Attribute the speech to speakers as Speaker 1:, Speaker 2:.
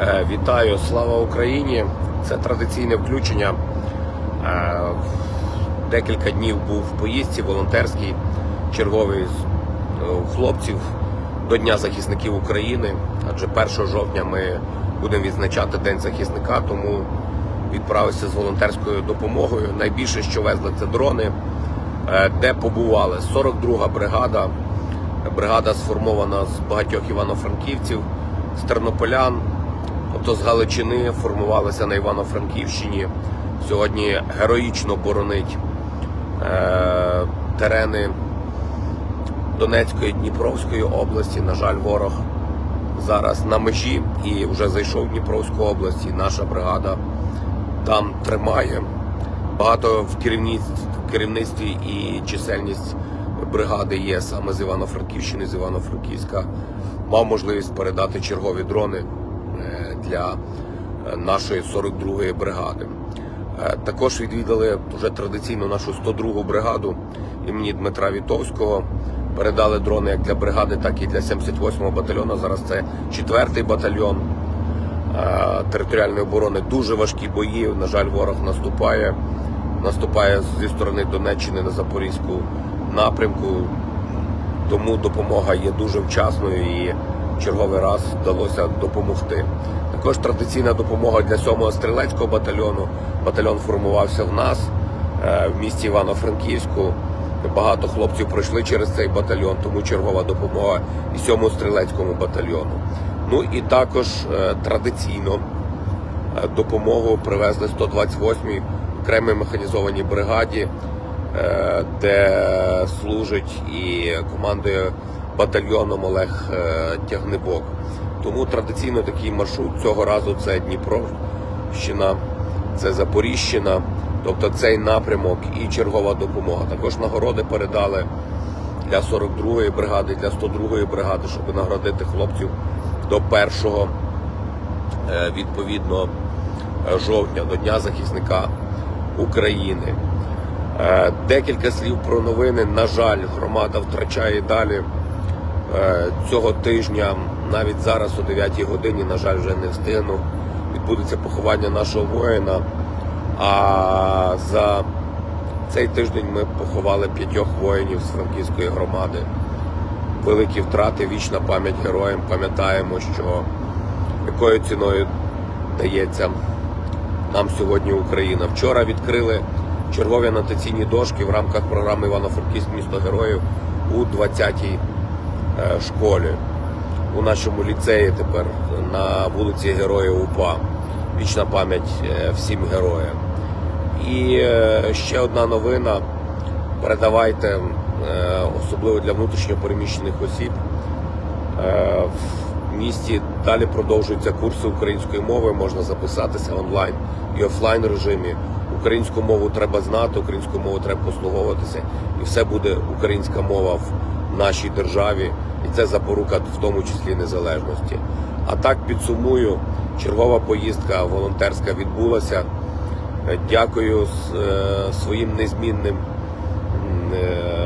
Speaker 1: Е, Вітаю, слава Україні! Це традиційне включення. Е, Декілька днів був в поїздці волонтерській, черговий з е, хлопців до Дня захисників України. Адже 1 жовтня ми будемо відзначати День захисника, тому відправився з волонтерською допомогою. Найбільше, що везли, це дрони, де побували 42-га бригада. Бригада сформована з багатьох івано-франківців, з тернополян, тобто з Галичини формувалися на Івано-Франківщині. Сьогодні героїчно боронить е, терени Донецької Дніпровської області. На жаль, ворог зараз на межі і вже зайшов в Дніпровську область. І наша бригада там тримає. Багато в керівництві, керівництві і чисельність бригади є саме з Івано-Франківщини, з Івано-Франківська. Мав можливість передати чергові дрони для е, нашої 42-ї бригади. Е, Також відвідали вже традиційно нашу 102-гу бригаду імені Дмитра Вітовського. Передали дрони як для бригади, так і для 78-го батальйону. Зараз це 4-й батальйон е, територіальної оборони. Дуже важкі бої. На жаль, ворог наступає. Наступає зі сторони Донеччини на Запорізьку напрямку. Тому допомога є дуже вчасною і черговий раз вдалося допомогти. Також традиційна допомога для 7-го стрілецького батальйону. Батальйон формувався в нас е, в місті Івано-Франківську. Багато хлопців пройшли через цей батальйон, тому чергова допомога і 7-му стрілецькому батальйону. Ну і також е, традиційно е, допомогу привезли 128-й окремій механізованій бригаді, де служить і командує батальйоном Олег е, Тягнебок. Тому традиційно такий маршрут цього разу це Дніпровщина, це Запоріжщина, тобто цей напрямок і чергова допомога. Також нагороди передали для 42-ї бригади, для 102-ї бригади, щоб наградити хлопців до першого е, відповідно жовтня, до Дня захисника України. Е, Декілька слів про новини. На жаль, громада втрачає далі цього тижня. Навіть зараз о 9 годині, на жаль, вже не встигну. Відбудеться поховання нашого воїна. А за цей тиждень ми поховали п'ятьох воїнів з франківської громади. Великі втрати, вічна пам'ять героям. Пам'ятаємо, що якою ціною дається нам сьогодні Україна. Вчора відкрили чергові анотаційні дошки в рамках програми Івано-Франківськ місто героїв у 20-й е, школі. У нашому ліцеї тепер на вулиці Героїв УПА. Вічна пам'ять е, всім героям. І е, ще одна новина. Передавайте, е, особливо для внутрішньо переміщених осіб. Е, В місті далі продовжуються курси української мови, можна записатися онлайн і офлайн режимі. Українську мову треба знати, українську мову треба послуговуватися, і все буде українська мова в нашій державі, і це запорука в тому числі незалежності. А так підсумую, чергова поїздка волонтерська відбулася. Дякую е, своїм незмінним е,